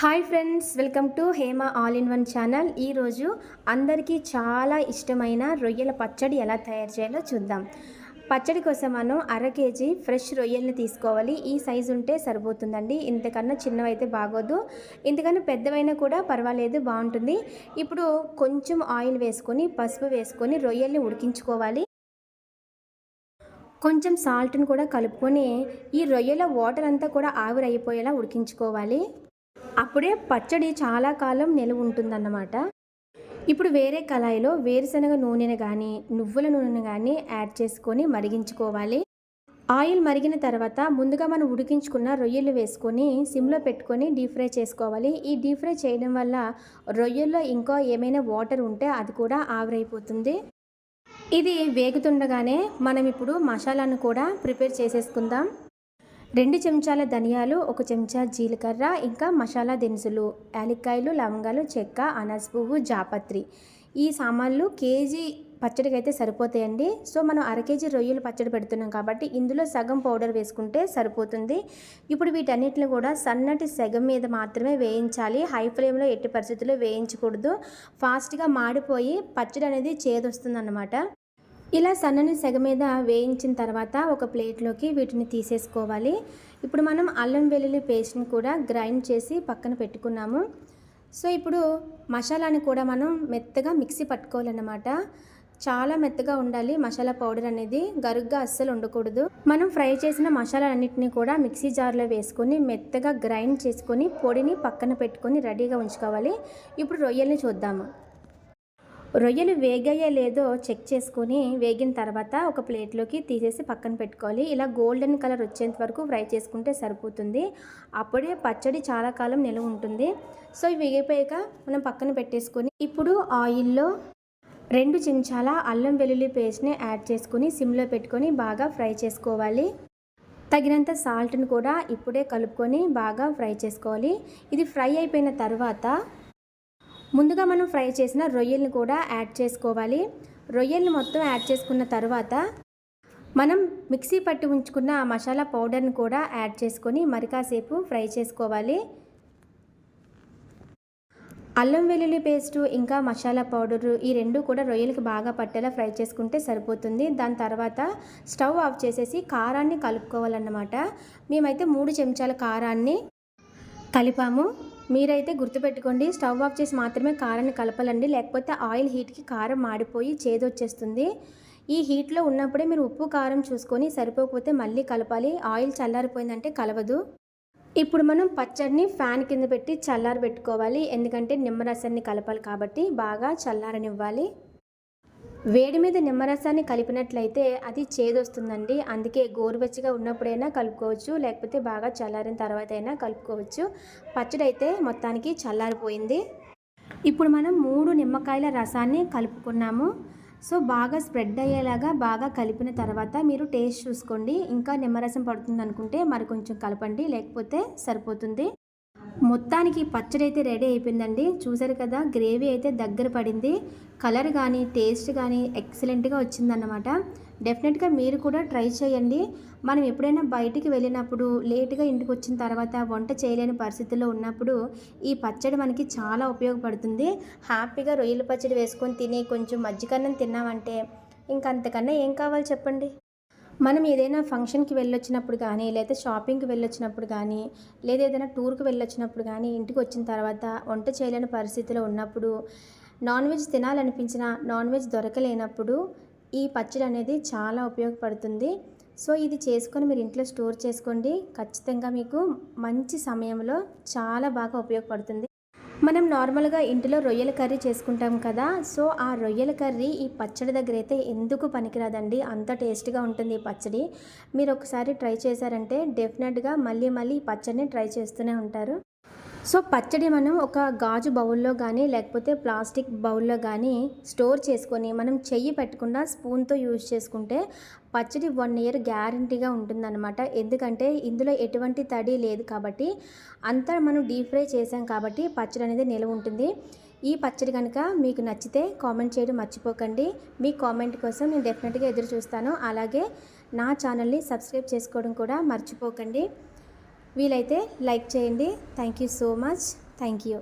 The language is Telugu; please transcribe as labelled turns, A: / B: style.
A: Hi friends welcome to Hema all in one channel. ఈరోజు అందరికీ చాలా ఇష్టమైన రొయ్యల పచ్చడి ఎలా తయారు చేయాలో చూద్దాం. పచ్చడి కోసం మనం అర కేజీ ఫ్రెష్ రొయ్యల్ని తీసుకోవాలి. ఈ సైజు ఉంటే సరిపోతుందండి. ఇంతకన్నా చిన్నవైతే బాగోదు. ఇంతకన్నా పెద్దవైనా కూడా పర్వాలేదు బాగుంటుంది. ఇప్పుడు కొంచెం ఆయిల్ వేసుకొని పసుపు వేసుకొని రొయ్యల్ని ఉడికించుకోవాలి. కొంచెం సాల్ట్ని కూడా కలుపుకొని ఈ రొయ్యల వాటర్ అంతా కూడా ఆవిరైపోయేలా ఉడికించుకోవాలి. అప్పుడే పచ్చడి చాలా కాలం నిలువ ఉంటుందన్నమాట. ఇప్పుడు వేరే కళాయిలో వేరుశనగ నూనెను కానీ నువ్వుల నూనెను కానీ యాడ్ చేసుకొని మరిగించుకోవాలి. ఆయిల్ మరిగిన తర్వాత ముందుగా మనం ఉడికించుకున్న రొయ్యలు వేసుకొని సిమ్లో పెట్టుకొని డీప్ ఫ్రై చేసుకోవాలి. ఈ డీప్ ఫ్రై చేయడం వల్ల రొయ్యల్లో ఇంకా ఏమైనా వాటర్ ఉంటే అది కూడా ఆవిరైపోతుంది. ఇది వేగుతుండగానే మనం ఇప్పుడు మసాలాను కూడా ప్రిపేర్ చేసేసుకుందాం. రెండు చెంచాల ధనియాలు ఒక చెంచా జీలకర్ర ఇంకా మసాలా దినుసులు యాలక్కాయలు లవంగాలు చెక్క అనాస్ పువ్వు జాపత్రి. ఈ సామాన్లు కేజీ పచ్చడికి అయితే సరిపోతాయండి. సో మనం అర కేజీ రొయ్యలు పచ్చడి పెడుతున్నాం కాబట్టి ఇందులో సగం పౌడర్ వేసుకుంటే సరిపోతుంది. ఇప్పుడు వీటన్నిటిని కూడా సన్నటి సగం మీద మాత్రమే వేయించాలి. హై ఫ్లేమ్లో ఎట్టి పరిస్థితుల్లో వేయించకూడదు. ఫాస్ట్గా మాడిపోయి పచ్చడి అనేది చేదొస్తుంది ఇలా సన్నని సెగ మీద వేయించిన తర్వాత ఒక ప్లేట్లోకి వీటిని తీసేసుకోవాలి. ఇప్పుడు మనం అల్లం వెల్లుల్లి పేస్ట్ని కూడా గ్రైండ్ చేసి పక్కన పెట్టుకున్నాము. సో ఇప్పుడు మసాలాని కూడా మనం మెత్తగా మిక్సీ పట్టుకోవాలన్నమాట. చాలా మెత్తగా ఉండాలి మసాలా పౌడర్ అనేది. గరుగ్గా అస్సలు ఉండకూడదు. మనం ఫ్రై చేసిన మసాలాలన్నింటినీ కూడా మిక్సీ జార్లో వేసుకొని మెత్తగా గ్రైండ్ చేసుకొని పొడిని పక్కన పెట్టుకొని రెడీగా ఉంచుకోవాలి. ఇప్పుడు రొయ్యల్ని చూద్దాము. రొయ్యలు వేగాయో లేదో చెక్ చేసుకొని వేగిన తర్వాత ఒక ప్లేట్లోకి తీసేసి పక్కన పెట్టుకోవాలి. ఇలా గోల్డెన్ కలర్ వచ్చేంత వరకు ఫ్రై చేసుకుంటే సరిపోతుంది. అప్పుడే పచ్చడి చాలా కాలం నిలువ ఉంటుంది. సో ఇవి వేగిపోయాక మనం పక్కన పెట్టేసుకొని ఇప్పుడు ఆయిల్లో రెండు చెంచాల అల్లం వెల్లుల్లి పేస్ట్ని యాడ్ చేసుకొని సిమ్లో పెట్టుకొని బాగా ఫ్రై చేసుకోవాలి. తగినంత సాల్ట్ని కూడా ఇప్పుడే కలుపుకొని బాగా ఫ్రై చేసుకోవాలి. ఇది ఫ్రై అయిపోయిన తర్వాత ముందుగా మనం ఫ్రై చేసిన రొయ్యల్ని కూడా యాడ్ చేసుకోవాలి. రొయ్యల్ని మొత్తం యాడ్ చేసుకున్న తర్వాత మనం మిక్సీ పట్టి ఉంచుకున్న ఆ మసాలా పౌడర్ని కూడా యాడ్ చేసుకొని మరి కాసేపు ఫ్రై చేసుకోవాలి. అల్లం వెల్లుల్లి పేస్టు ఇంకా మసాలా పౌడరు ఈ రెండు కూడా రొయ్యలకి బాగా పట్టేలా ఫ్రై చేసుకుంటే సరిపోతుంది. దాని తర్వాత స్టవ్ ఆఫ్ చేసేసి కారాన్ని కలుపుకోవాలన్నమాట. మేమైతే మూడు చెంచాల కారాన్ని కలిపాము. మీరైతే గుర్తుపెట్టుకోండి స్టవ్ ఆఫ్ చేసి మాత్రమే కారాన్ని కలపాలండి. లేకపోతే ఆయిల్ హీట్కి కారం మాడిపోయి చేదొచ్చేస్తుంది. ఈ హీట్లో ఉన్నప్పుడే మీరు ఉప్పు కారం చూసుకొని సరిపోకపోతే మళ్ళీ కలపాలి. ఆయిల్ చల్లారిపోయిందంటే కలవదు. ఇప్పుడు మనం పచ్చడిని ఫ్యాన్ కింద పెట్టి చల్లారి పెట్టుకోవాలి ఎందుకంటే నిమ్మరసాన్ని కలపాలి కాబట్టి బాగా చల్లారనివ్వాలి. వేడి మీద నిమ్మరసాన్ని కలిపినట్లయితే అది చేదొస్తుందండి. అందుకే గోరువెచ్చగా ఉన్నప్పుడైనా కలుపుకోవచ్చు లేకపోతే బాగా చల్లారిన తర్వాత అయినా కలుపుకోవచ్చు. పచ్చడి అయితే మొత్తానికి చల్లారిపోయింది. ఇప్పుడు మనం మూడు నిమ్మకాయల రసాన్ని కలుపుకున్నాము. సో బాగా స్ప్రెడ్ అయ్యేలాగా బాగా కలిపిన తర్వాత మీరు టేస్ట్ చూసుకోండి. ఇంకా నిమ్మరసం పడుతుంది అనుకుంటే మరి కొంచెం కలపండి లేకపోతే సరిపోతుంది. మొత్తానికి పచ్చడి అయితే రెడీ అయిపోయిందండి. చూసారు కదా గ్రేవీ అయితే దగ్గర పడింది. కలర్ కానీ టేస్ట్ కానీ ఎక్సలెంట్గా వచ్చిందన్నమాట. డెఫినెట్గా మీరు కూడా ట్రై చేయండి. మనం ఎప్పుడైనా బయటికి వెళ్ళినప్పుడు లేట్గా ఇంటికి వచ్చిన తర్వాత వంట చేయలేని పరిస్థితుల్లో ఉన్నప్పుడు ఈ పచ్చడి మనకి చాలా ఉపయోగపడుతుంది. హ్యాపీగా రొయ్యల పచ్చడి వేసుకొని తిని కొంచెం మజ్జిగన్నం తిన్నామంటే ఇంకంతకన్నా ఏం కావాలి చెప్పండి? మనం ఏదైనా ఫంక్షన్కి వెళ్ళొచ్చినప్పుడు కానీ లేదా షాపింగ్కి వెళ్ళొచ్చినప్పుడు కానీ లేదా ఏదైనా టూర్కి వెళ్ళొచ్చినప్పుడు కానీ ఇంటికి వచ్చిన తర్వాత వంట చేయలేని పరిస్థితిలో ఉన్నప్పుడు నాన్ వెజ్ తినాలనిపించిన నాన్ వెజ్ దొరకలేనప్పుడు ఈ పచ్చడి అనేది చాలా ఉపయోగపడుతుంది. సో ఇది చేసుకొని మీరు ఇంట్లో స్టోర్ చేసుకోండి. ఖచ్చితంగా మీకు మంచి సమయంలో చాలా బాగా ఉపయోగపడుతుంది. మనం నార్మల్గా ఇంటిలో రొయ్యల కర్రీ చేసుకుంటాం కదా సో ఆ రొయ్యల కర్రీ ఈ పచ్చడి దగ్గర అయితే ఎందుకు పనికిరాదండి? అంత టేస్ట్గా ఉంటుంది ఈ పచ్చడి. మీరు ఒకసారి ట్రై చేశారంటే డెఫినెట్గా మళ్ళీ మళ్ళీ ఈ పచ్చడిని ట్రై చేస్తూనే ఉంటారు. సో పచ్చడి మనం ఒక గాజు బౌల్లో కానీ లేకపోతే ప్లాస్టిక్ బౌల్లో కానీ స్టోర్ చేసుకొని మనం చెయ్యి పెట్టకుండా స్పూన్తో యూజ్ చేసుకుంటే పచ్చడి వన్ ఇయర్ గ్యారంటీగా ఉంటుందన్నమాట. ఎందుకంటే ఇందులో ఎటువంటి తడి లేదు కాబట్టి అంతా మనం డీప్ ఫ్రై చేసాం కాబట్టి పచ్చడి అనేది నిలవ ఉంటుంది. ఈ పచ్చడి కనుక మీకు నచ్చితే కామెంట్ చేయడం మర్చిపోకండి. మీ కామెంట్ కోసం నేను డెఫినెట్గా ఎదురు చూస్తాను. అలాగే నా ఛానల్ని సబ్స్క్రైబ్ చేసుకోవడం కూడా మర్చిపోకండి. వీలైతే లైక్ చేయండి. Thank you so much thank you